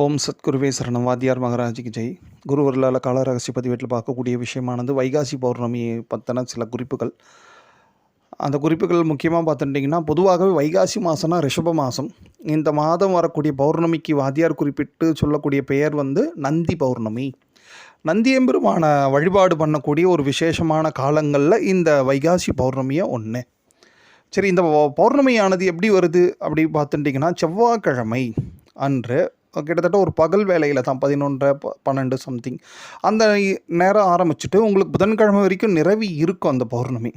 ஓம் சத்குருவே சரணம். வாத்தியார் மகாராஜிக்கு ஜெய். குருவர்களால் கால ரகசிய பதிவேட்டில் பார்க்கக்கூடிய விஷயமானது வைகாசி பௌர்ணமியை பற்றின சில குறிப்புகள். அந்த குறிப்புகள் முக்கியமாக பார்த்துட்டிங்கன்னா பொதுவாகவே வைகாசி மாதம்னா ரிஷப மாதம் இந்த மாதம் வரக்கூடிய பௌர்ணமிக்கு வாத்தியார் குறிப்பிட்டு சொல்லக்கூடிய பெயர் வந்து நந்தி பௌர்ணமி. நந்தியம்பெருமான வழிபாடு பண்ணக்கூடிய ஒரு விசேஷமான காலங்களில் இந்த வைகாசி பௌர்ணமியை ஒன்று சரி இந்த பௌர்ணமியானது எப்படி வருது? அப்படி பார்த்துட்டிங்கன்னா செவ்வாய்க்கிழமை அன்று கிட்டத்தட்ட ஒரு பகல் வேலையில் தான் பதினொன்றரை பன்னெண்டு சம்திங் அந்த நேரம் ஆரம்பிச்சுட்டு உங்களுக்கு புதன்கிழமை வரைக்கும் நிறவி இருக்கும் அந்த பௌர்ணமி.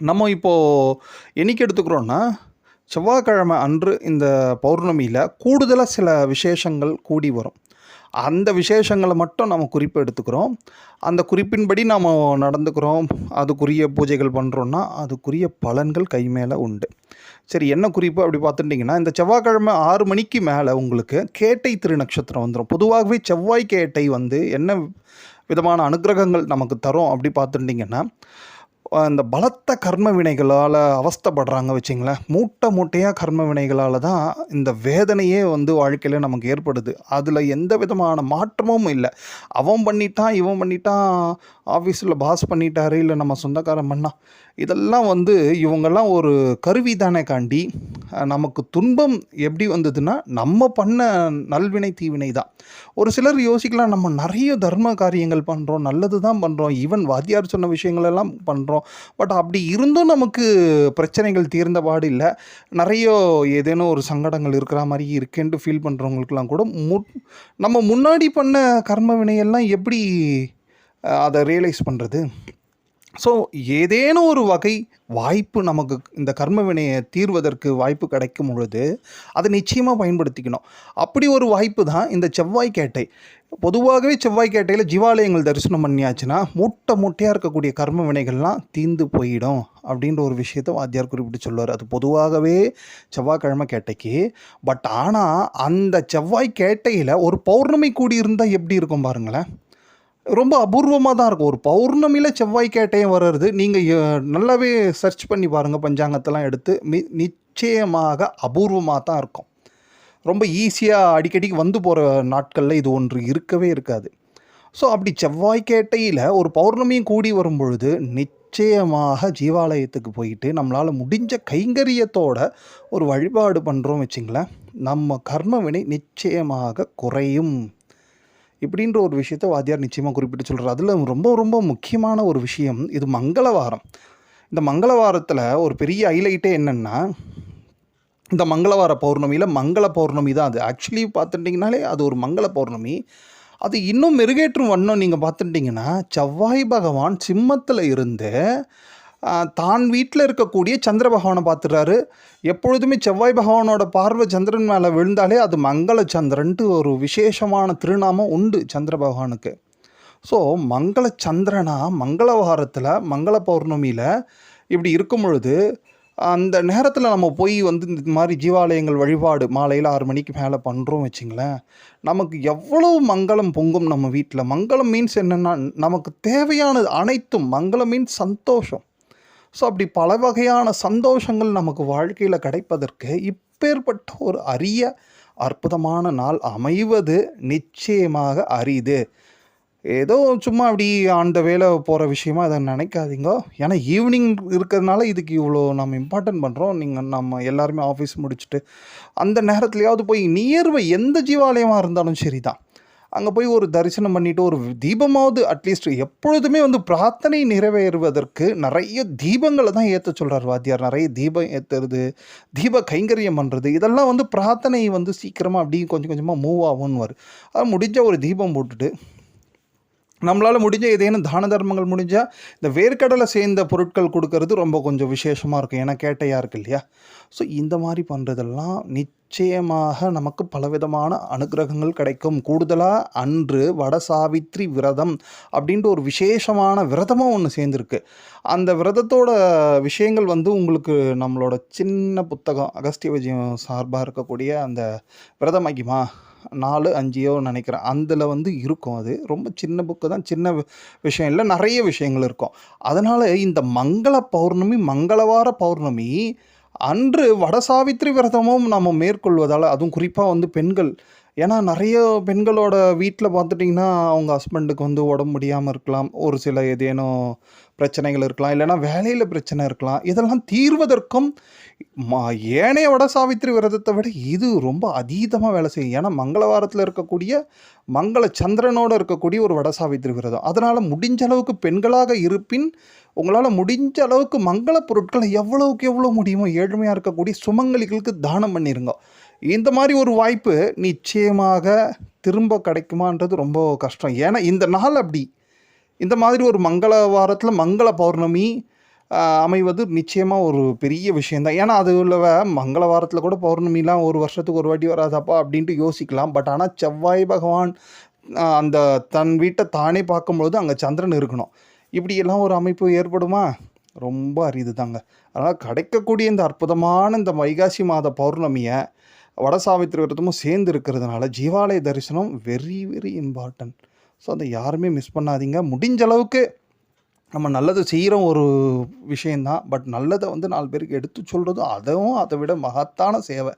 நம்ம இப்போது என்னைக்கு எடுத்துக்கிறோன்னா செவ்வாய்க்கிழமை அன்று இந்த பௌர்ணமியில் கூடுதலாக சில விசேஷங்கள் கூடி வரும். அந்த விசேஷங்களை மட்டும் நம்ம குறிப்பு எடுத்துக்கிறோம். அந்த குறிப்பின்படி நாம் நடந்துக்கிறோம். அதுக்குரிய பூஜைகள் பண்ணுறோன்னா அதுக்குரிய பலன்கள் கை மேலே உண்டு. சரி என்ன குறிப்பு அப்படி பார்த்துட்டிங்கன்னா இந்த செவ்வாய்க்கிழமை ஆறு மணிக்கு மேலே உங்களுக்கு கேட்டை திருநட்சத்திரம் வந்துடும் பொதுவாகவே செவ்வாய் கேட்டை வந்து என்ன விதமான அனுக்கிரகங்கள் நமக்கு தரும் அப்படி பார்த்துட்டிங்கன்னா அந்த பலத்த கர்ம வினைகளால் அவஸ்தைப்படுறாங்க வச்சிங்களேன். மூட்டை மூட்டையாக கர்ம வினைகளால் தான் இந்த வேதனையே வந்து வாழ்க்கையில் நமக்கு ஏற்படுது. அதில் எந்த விதமான மாற்றமும் இல்லை. அவன் பண்ணிட்டான் இவன் பண்ணிட்டான் ஆஃபீஸில் பாஸ் பண்ணிட்டாரு இல்லை நம்ம சொந்தக்காரன் பண்ணா இதெல்லாம் வந்து இவங்கெல்லாம் ஒரு கருவி தானே காண்டி நமக்கு துன்பம் எப்படி வந்ததுன்னா நம்ம பண்ண நல்வினை தீவினை தான். ஒரு சிலர் யோசிக்கலாம் நம்ம நிறைய தர்ம காரியங்கள் பண்ணுறோம் நல்லது தான் பண்ணுறோம் ஈவன் வாத்தியார் சொன்ன விஷயங்களெல்லாம் பண்ணுறோம் பட் அப்படி இருந்தும் நமக்கு பிரச்சனைகள் தீர்ந்த பாடு இல்லை. நிறைய ஏதேனும் ஒரு சங்கடங்கள் இருக்கிற மாதிரி இருக்கேன்ட்டு ஃபீல் பண்ணுறவங்களுக்குலாம் கூட மு நம்ம முன்னாடி பண்ண கர்ம வினையெல்லாம் எப்படி அதை ரியலைஸ் பண்ணுறது ஸோ ஏதேனும் ஒரு வகை வாய்ப்பு நமக்கு இந்த கர்ம வினையை தீர்வதற்கு வாய்ப்பு கிடைக்கும் பொழுது அதை நிச்சயமாக பயன்படுத்திக்கணும். அப்படி ஒரு வாய்ப்பு தான் இந்த செவ்வாய்க்கேட்டை. பொதுவாகவே செவ்வாய்க்கேட்டையில் ஜீவாலயங்கள் தரிசனம் பண்ணியாச்சுன்னா மூட்டை மூட்டையாக இருக்கக்கூடிய கர்ம வினைகள்லாம் தீந்து போயிடும் அப்படின்ற ஒரு விஷயத்தை வாத்தியார் குறிப்பிட்டு சொல்லுவார். அது பொதுவாகவே செவ்வாய்க்கிழமை கேட்டைக்கு. பட் ஆனால் அந்த செவ்வாய் கேட்டையில் ஒரு பௌர்ணமி கூடி இருந்தால் எப்படி இருக்கும் பாருங்களேன். ரொம்ப அபூர்வமாக தான் இருக்கும். ஒரு பௌர்ணமியில் செவ்வாய்க்கேட்டையும் வர்றது நீங்கள் நல்லாவே சர்ச் பண்ணி பாருங்கள் பஞ்சாங்கத்தெல்லாம் எடுத்து மி நிச்சயமாக அபூர்வமாக தான் இருக்கும். ரொம்ப ஈஸியாக அடிக்கடிக்கு வந்து போகிற நாட்களில் இது ஒன்று இருக்கவே இருக்காது. ஸோ அப்படி செவ்வாய்க்கேட்டையில் ஒரு பௌர்ணமியும் கூடி வரும் பொழுது நிச்சயமாக ஜீவாலயத்துக்கு போயிட்டு நம்மளால் முடிஞ்ச கைங்கரியத்தோட ஒரு வழிபாடு பண்ணுறோம் வச்சிங்களேன் நம்ம கர்மவினை நிச்சயமாக குறையும். இப்படின்ற ஒரு விஷயத்தை வாத்தியார் நிச்சயமாக குறிப்பிட்டு சொல்கிறார் அதில் ரொம்ப ரொம்ப முக்கியமான ஒரு விஷயம் இது மங்களவாரம். இந்த மங்களவாரத்தில் ஒரு பெரிய ஹைலைட்டே என்னென்னா இந்த மங்களவார பௌர்ணமியில் மங்கள பௌர்ணமி தான் அது. ஆக்சுவலி பார்த்துட்டிங்கனாலே அது ஒரு மங்கள பௌர்ணமி. அது இன்னும் மெருகேற்றும் வண்ணம் நீங்கள் பார்த்துட்டிங்கன்னா செவ்வாய் பகவான் சிம்மத்தில் இருந்து தான் வீட்டில் இருக்கக்கூடிய சந்திர பகவானை பார்த்துறாரு எப்பொழுதுமே செவ்வாய் பகவானோட பார்வை சந்திரன் மேலே விழுந்தாலே அது மங்கள சந்திரன்ட்டு ஒரு விசேஷமான திருநாமம் உண்டு சந்திர பகவானுக்கு. ஸோ மங்கள சந்திரனா மங்களவாரத்தில் மங்கள பௌர்ணமியில் இப்படி இருக்கும் பொழுது அந்த நேரத்தில் நம்ம போய் வந்து இந்த மாதிரி ஜீவாலயங்கள் வழிபாடு மாலையில் ஆறு மணிக்கு மேலே பண்ணுறோம் வச்சிங்களேன். நமக்கு எவ்வளோ மங்களம் பொங்கும் நம்ம வீட்டில் மங்களம் மீன்ஸ் என்னென்னா நமக்கு தேவையானது அனைத்தும். மங்களம் மீன்ஸ் சந்தோஷம். ஸோ அப்படி பல வகையான சந்தோஷங்கள் நமக்கு வாழ்க்கையில் கிடைப்பதற்கு இப்பேற்பட்ட ஒரு அரிய அற்புதமான நாள் அமைவது நிச்சயமாக அரிது. ஏதோ சும்மா அப்படி அந்த வேலை போகிற விஷயமா அதை நினைக்காதீங்க. ஏன்னா ஈவினிங் இருக்கிறதுனால இதுக்கு இவ்வளோ நம்ம இம்பார்ட்டன்ட் பண்ணுறோம் நீங்கள் நம்ம எல்லாருமே ஆஃபீஸ் முடிச்சுட்டு அந்த நேரத்துலையாவது போய் நியர்பை எந்த ஜீவாலயமாக இருந்தாலும் சரி தான் அங்கே போய் ஒரு தரிசனம் பண்ணிவிட்டு ஒரு தீபமாவது அட்லீஸ்ட் எப்பொழுதுமே வந்து பிரார்த்தனை நிறைவேறுவதற்கு நிறைய தீபங்களை தான் ஏற்ற சொல்கிறார் வாத்தியார். நிறைய தீபம் ஏற்றுறது தீப கைங்கரியம் பண்ணுறது இதெல்லாம் வந்து பிரார்த்தனை வந்து சீக்கிரமாக அப்படியே கொஞ்சம் கொஞ்சமாக மூவ் ஆகும்னு வரும் அது முடிஞ்ச ஒரு தீபம் போட்டுட்டு நம்மளால் முடிஞ்ச ஏதேனும் தான தர்மங்கள் முடிஞ்சால் இந்த வேர்க்கடலை சேர்ந்த பொருட்கள் கொடுக்கறது ரொம்ப கொஞ்சம் விசேஷமாக இருக்கும். ஏன்னா கேட்டையாக இருக்கு இல்லையா? ஸோ இந்த மாதிரி பண்ணுறதெல்லாம் நிச்சயமாக நமக்கு பலவிதமான அனுக்கிரகங்கள் கிடைக்கும். கூடுதலாக அன்று வட சாவித்ரி விரதம் அப்படின்ற ஒரு விசேஷமான விரதமும் ஒன்று சேர்ந்துருக்கு. அந்த விரதத்தோட விஷயங்கள் வந்து உங்களுக்கு நம்மளோட சின்ன புத்தகம் அகஸ்திய விஜயம் சார்பாக இருக்கக்கூடிய அந்த விரத மகிமா நாலு அஞ்சியோ நினைக்கிறேன். அதில் வந்து இருக்கும் அது. ரொம்ப சின்ன புக்கு தான். சின்ன விஷயம் இல்லை. நிறைய விஷயங்கள் இருக்கும். அதனால் இந்த மங்கள பௌர்ணமி மங்களவார பௌர்ணமி அன்று வடசாவித்திரி விரதமும் நம்ம மேற்கொள்வதால் அதுவும் குறிப்பாக வந்து பெண்கள் ஏன்னா நிறைய பெண்களோட வீட்டில் பார்த்துட்டிங்கன்னா அவங்க ஹஸ்பண்டுக்கு வந்து உடம்பு முடியாமல் இருக்கலாம். ஒரு சில ஏதேனும் பிரச்சனைகள் இருக்கலாம். இல்லைன்னா வேலையில் பிரச்சனை இருக்கலாம். இதெல்லாம் தீர்வதற்கும் மா ஏனைய வட சாவித்திரி விரதத்தை விட இது ரொம்ப அதீதமாக வேலை செய்யும். ஏன்னா மங்களவாரத்தில் இருக்கக்கூடிய மங்கள சந்திரனோடு இருக்கக்கூடிய ஒரு வட சாவித்திரி விரதம். அதனால் முடிஞ்ச அளவுக்கு பெண்களாக இருப்பின் உங்களால் முடிஞ்ச அளவுக்கு மங்கள பொருட்களை எவ்வளவுக்கு எவ்வளோ முடியுமோ ஏழ்மையாக இருக்கக்கூடிய சுமங்கலிகளுக்கு தானம் பண்ணிருங்க. இந்த மாதிரி ஒரு வாய்ப்பு நிச்சயமாக திரும்ப கிடைக்குமான்றது ரொம்ப கஷ்டம். ஏன்னா இந்த நாள் அப்படி. இந்த மாதிரி ஒரு மங்கள வாரத்தில் மங்கள பௌர்ணமி அமைவது நிச்சயமாக ஒரு பெரிய விஷயந்தான் ஏன்னா அது உள்ளவ மங்கள வாரத்தில் கூட பௌர்ணமிலாம் ஒரு வருஷத்துக்கு ஒரு வாட்டி வராதப்பா அப்படின்ட்டு யோசிக்கலாம். பட் ஆனால் செவ்வாய் பகவான் அந்த தன் வீட்டை தானே பார்க்கும்பொழுது அங்கே சந்திரன் இருக்கணும். இப்படியெல்லாம் ஒரு அமைப்பு ஏற்படுமா? ரொம்ப அரிது தாங்க அதனால் கிடைக்கக்கூடிய இந்த அற்புதமான இந்த வைகாசி மாத பௌர்ணமியை வடசாவித்திரி விரதமும் சேர்ந்து இருக்கிறதுனால ஜீவாலய தரிசனம் வெரி வெரி இம்பார்ட்டன்ட் ஸோ அதை யாருமே மிஸ் பண்ணாதீங்க. முடிஞ்ச அளவுக்கு நம்ம நல்லது செய்கிற ஒரு விஷயந்தான் பட் நல்லதை வந்து நாலு பேருக்கு எடுத்து சொல்கிறதும் அதுவும் அதை விட மகத்தான சேவை.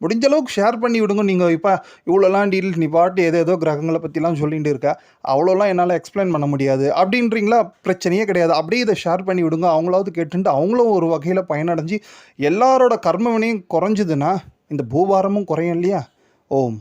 முடிஞ்ச அளவுக்கு ஷேர் பண்ணி விடுங்க. நீங்கள் இப்போ இவ்வளோலாம் டீல் நீ பாட்டு ஏதோ ஏதோ கிரகங்களை பற்றிலாம் சொல்லிகிட்டு இருக்க. அவ்வளோலாம் என்னால் எக்ஸ்பிளைன் பண்ண முடியாது. அப்படின்றீங்களா? பிரச்சனையே கிடையாது. அப்படியே இதை ஷேர் பண்ணி விடுங்க. அவங்களாவது கேட்டுட்டு அவங்களும் ஒரு வகையில் பயனடைஞ்சு எல்லாரோட கர்மவினையும் குறைஞ்சதுன்னா இந்த பூபாரமும் குறையும் இல்லையா? ஓம்.